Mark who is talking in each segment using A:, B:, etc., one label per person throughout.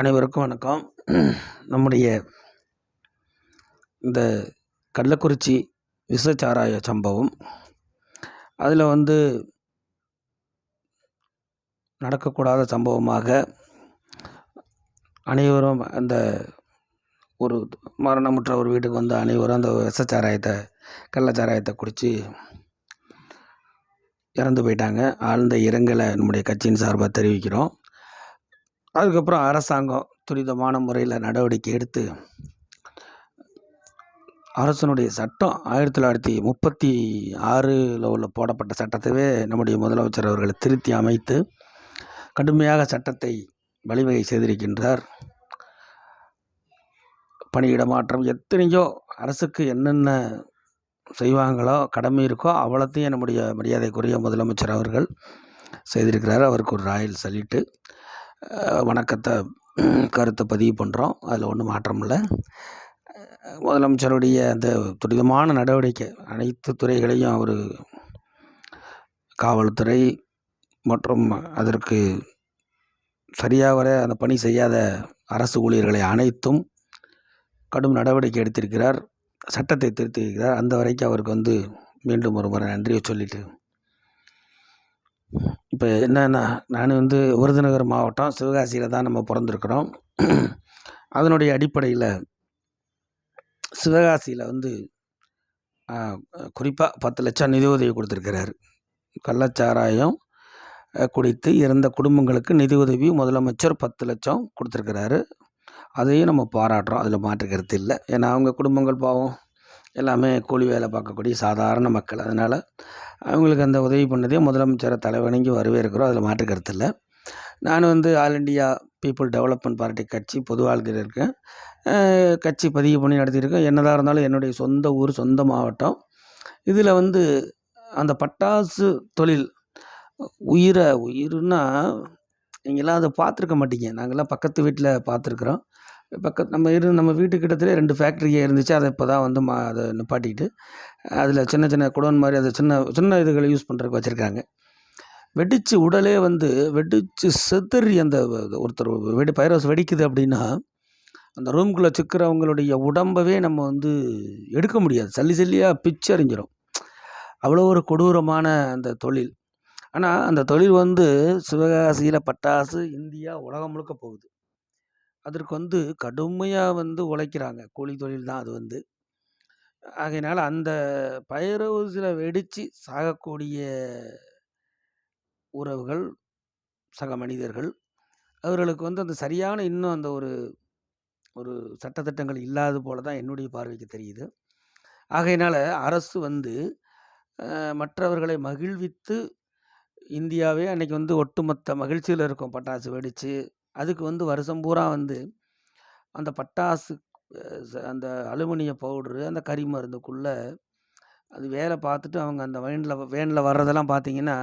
A: அனைவருக்கும் வணக்கம். நம்முடைய இந்த கள்ளக்குறிச்சி விசச்சாராய சம்பவம். அதில் வந்து நடக்கக்கூடாத சம்பவமாக அனைவரும் அந்த ஒரு மரணமுற்ற ஒரு வீட்டுக்கு வந்து அனைவரும் அந்த விசச்சாராயத்தை கள்ளச்சாராயத்தை குடித்து இறந்து போயிட்டாங்க. ஆழ்ந்த இரங்கலை நம்முடைய கட்சியின் சார்பாக தெரிவிக்கிறோம். அதுக்கப்புறம் அரசாங்கம் துரிதமான முறையில் நடவடிக்கை எடுத்து அரசனுடைய சட்டம் ஆயிரத்தி தொள்ளாயிரத்தி முப்பத்தி ஆறில் உள்ள போடப்பட்ட சட்டத்தைவே நம்முடைய முதலமைச்சர் அவர்களை திருத்தி அமைத்து கடுமையாக சட்டத்தை வழிவகை செய்திருக்கின்றார். பணியிட மாற்றம் எத்தனையோ அரசுக்கு என்னென்ன செய்வாங்களோ கடமை இருக்கோ அவ்வளோத்தையும் நம்முடைய மரியாதைக்குரிய முதலமைச்சர் அவர்கள் செய்திருக்கிறார். அவருக்கு ஒரு ராயல் சல்யூட்டு. வணக்கத்தை கருத்தை பதிவு பண்ணுறோம் அதில் ஒன்றும் மாற்றம் இல்லை. முதலமைச்சருடைய அந்த துரிதமான நடவடிக்கை அனைத்து துறைகளையும் அவர் காவல்துறை மற்றும் அதற்கு சரியாக வர அந்த பணி செய்யாத அரசு ஊழியர்களை அனைத்தும் கடும் நடவடிக்கை எடுத்திருக்கிறார் சட்டத்தை திருத்தியிருக்கிறார். அந்த வரைக்கும் அவருக்கு வந்து மீண்டும் ஒரு முறை நன்றியை சொல்லிட்டு இப்போ என்னென்னா நான் வந்து விருதுநகர் மாவட்டம் சிவகாசியில் தான் நம்ம பிறந்திருக்கிறோம். அதனுடைய அடிப்படையில் சிவகாசியில் வந்து குறிப்பாக பத்து லட்சம் நிதி உதவி கள்ளச்சாராயம் குடித்து இறந்த குடும்பங்களுக்கு நிதி உதவி முதலமைச்சர் பத்து லட்சம் கொடுத்துருக்கிறாரு. அதையும் நம்ம பாராட்டுறோம். அதில் மாற்று கருத்து இல்லை. ஏன்னா அவங்க குடும்பங்கள் பாவம். எல்லாமே கூலி வேலை பார்க்கக்கூடிய சாதாரண மக்கள். அதனால் அவங்களுக்கு அந்த உதவி பண்ணதே முதலமைச்சரை தலைவணங்கி வரவேற்கிறோம் அதில் மாற்று கருத்து இல்லை. நான் வந்து all India people development party கட்சி பொது வாழ்க்கையில் இருக்கேன். கட்சி பதிவு பண்ணி நடத்தியிருக்கேன். என்னதாக இருந்தாலும் என்னுடைய சொந்த ஊர் சொந்த மாவட்டம். இதில் வந்து அந்த பட்டாசு தொழில் உயிரை உயிர்னா நீங்களாம் அதை பார்த்துருக்க மாட்டீங்க. நாங்கள்லாம் பக்கத்து வீட்டில் பார்த்துருக்குறோம். பக்கத்து நம்ம இரு நம்ம வீட்டு கிட்டத்துலேயே ரெண்டு ஃபேக்ட்ரியே இருந்துச்சு. அதை இப்போ தான் வந்து மா அதை நிப்பாட்டிக்கிட்டு அதில் சின்ன சின்ன குடோன் மாதிரி அதை சின்ன சின்ன இதுகளை யூஸ் பண்ணுறதுக்கு வச்சுருக்காங்க. வெடித்து உடலே வந்து வெடித்து செதறி அந்த ஒருத்தர் வெடி பைரஸ் வெடிக்குது அப்படின்னா அந்த ரூம்குள்ளே சிக்கிறவங்களுடைய உடம்பவே நம்ம வந்து எடுக்க முடியாது. சல்லி சல்லியாக பிச்சு அறிஞ்சிடும் அவ்வளோ ஒரு கொடூரமான அந்த தொழில். ஆனால் அந்த தொழில் வந்து சிவகாசியில் பட்டாசு இந்தியா உலகம் முழுக்க போகுது. அதற்கு வந்து கடுமையாக வந்து உழைக்கிறாங்க. கூலி தொழில் தான் அது வந்து. ஆகையினால் அந்த பைரவுஸில் வெடித்து சாகக்கூடிய உறவுகள் சக மனிதர்கள் அவர்களுக்கு வந்து அந்த சரியான இன்னும் அந்த ஒரு ஒரு சட்டத்திட்டங்கள் இல்லாத போல தான் என்னுடைய பார்வைக்கு தெரியுது. ஆகையினால் அரசு வந்து மற்றவர்களை மகிழ்வித்து இந்தியாவே அன்றைக்கி வந்து ஒட்டுமொத்த மகிழ்ச்சியில் இருக்கும். பட்டாசு வெடித்து அதுக்கு வந்து வருஷம் பூரா வந்து அந்த பட்டாசு அந்த அலுமினிய பவுட்ரு அந்த கறி மருந்துக்குள்ளே அது வேலை பார்த்துட்டு அவங்க அந்த வேனில் வேனில் வர்றதெல்லாம் பார்த்தீங்கன்னா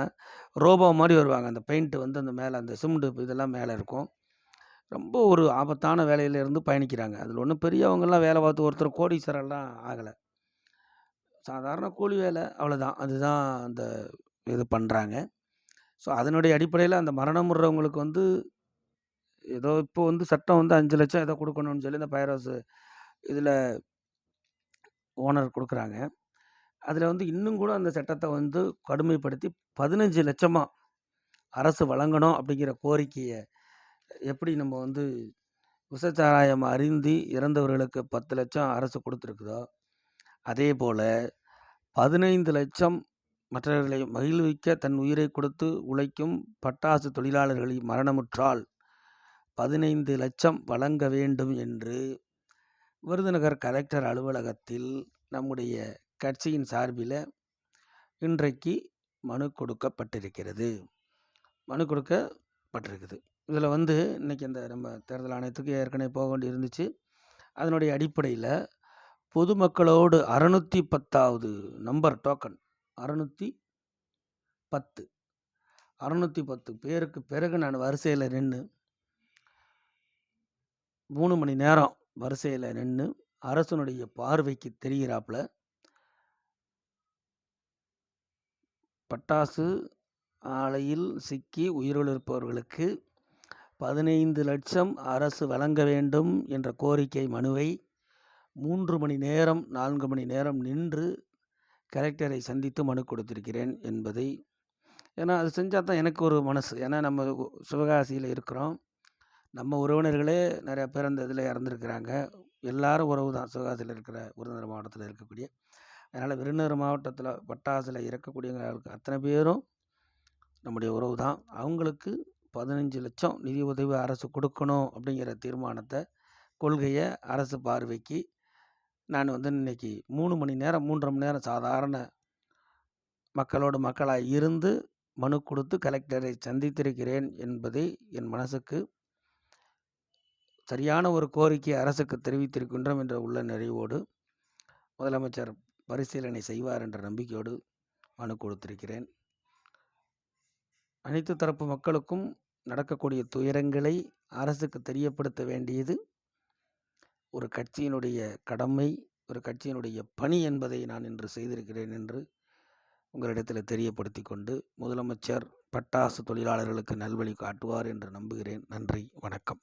A: ரோபோ மாதிரி வருவாங்க. அந்த பெயிண்ட்டு வந்து அந்த மேலே அந்த சிமெண்ட்டு இதெல்லாம் மேலே இருக்கும். ரொம்ப ஒரு ஆபத்தான வேலையிலேருந்து பயணிக்கிறாங்க. அதில் ஒன்றும் பெரியவங்கெல்லாம் வேலை பார்த்து ஒருத்தர் கோடீஸ்வரெல்லாம் ஆகலை. சாதாரண கூலி வேலை அவ்வளோதான் அதுதான் அந்த இது பண்ணுறாங்க ஸோ அதனுடைய அடிப்படையில் அந்த மரணமுறவங்களுக்கு வந்து ஏதோ இப்போ வந்து சட்டம் வந்து அஞ்சு லட்சம் ஏதோ கொடுக்கணும்னு சொல்லி இந்த பைரோஸு இதில் ஓனர் கொடுக்குறாங்க. அதில் வந்து இன்னும் கூட அந்த சட்டத்தை வந்து கடுமைப்படுத்தி பதினஞ்சு லட்சமாக அரசு வழங்கணும் அப்படிங்கிற கோரிக்கையை எப்படி நம்ம வந்து விஷச்சாராயம் அறிந்து இறந்தவர்களுக்கு பத்து லட்சம் அரசு கொடுத்துருக்குதோ அதே போல் பதினைந்து லட்சம் மற்றவர்களை மகிழ்விக்க தன் உயிரை கொடுத்து உழைக்கும் பட்டாசு தொழிலாளர்களை மரணமுற்றால் பதினைந்து லட்சம் வழங்க வேண்டும் என்று விருதுநகர் கலெக்டர் அலுவலகத்தில் நம்முடைய கட்சியின் சார்பில் இன்றைக்கு மனு கொடுக்கப்பட்டிருக்கிறது. மனு கொடுக்கப்பட்டிருக்குது. இதில் வந்து இன்றைக்கி இந்த நம்ம தேர்தல் ஆணையத்துக்கு ஏற்கனவே போக வேண்டி இருந்துச்சு அதனுடைய அடிப்படையில் பொதுமக்களோடு அறநூற்றி பத்தாவது நம்பர் டோக்கன் அறநூற்றி பத்து. அறநூற்றி பத்து பேருக்கு பிறகு நான் வரிசையில் நின்று மூணு மணி நேரம் வரிசையில் நின்று அரசனுடைய பார்வைக்கு தெரிகிறாப்புல. பட்டாசு ஆலையில் சிக்கி உயிரிழப்பவர்களுக்கு பதினைந்து லட்சம் அரசு வழங்க வேண்டும் என்ற கோரிக்கை மனுவை மூன்று மணி நேரம் நான்கு மணி நேரம் நின்று கலெக்டரை சந்தித்து மனு கொடுத்திருக்கிறேன் என்பதை. ஏன்னா அது செஞ்சால் தான் எனக்கு ஒரு மனசு. ஏன்னா நம்ம சிவகாசியில் இருக்கிறோம். நம்ம உறவினர்களே நிறையா பேர் அந்த இதில் இறந்துருக்குறாங்க. எல்லாரும் உறவு தான். சிவகாசியில் இருக்கிற விருதுநகர் மாவட்டத்தில் இருக்கக்கூடிய அதனால் விருதுநகர் மாவட்டத்தில் பட்டாசில் இறக்கக்கூடியவங்களுக்கு அத்தனை பேரும் நம்முடைய உறவு தான். அவங்களுக்கு பதினஞ்சு லட்சம் நிதி உதவி அரசு கொடுக்கணும் அப்படிங்கிற தீர்மானத்தை கொள்கையை அரசு பார்வைக்கு நான் வந்து இன்னைக்கு மூணு மணி நேரம் மூன்றரை மணி நேரம் சாதாரண மக்களோடு மக்களாக இருந்து மனு கொடுத்து கலெக்டரை சந்தித்திருக்கிறேன் என்பதை என் மனசுக்கு சரியான ஒரு கோரிக்கை அரசுக்கு தெரிவித்திருக்கின்றோம் என்ற உள்ள நிறைவோடு முதலமைச்சர் பரிசீலனை செய்வார் என்ற நம்பிக்கையோடு மனு கொடுத்திருக்கிறேன். அனைத்து தரப்பு மக்களுக்கும் நடக்கக்கூடிய துயரங்களை அரசுக்கு தெரியப்படுத்த வேண்டியது ஒரு கட்சியினுடைய கடமை ஒரு கட்சியினுடைய பணி என்பதை நான் இன்று செய்திருக்கிறேன் என்று உங்களிடத்தில் தெரியப்படுத்தி கொண்டு முதலமைச்சர் பட்டாசு தொழிலாளர்களுக்கு நல்வழி காட்டுவார் என்று நம்புகிறேன். நன்றி வணக்கம்.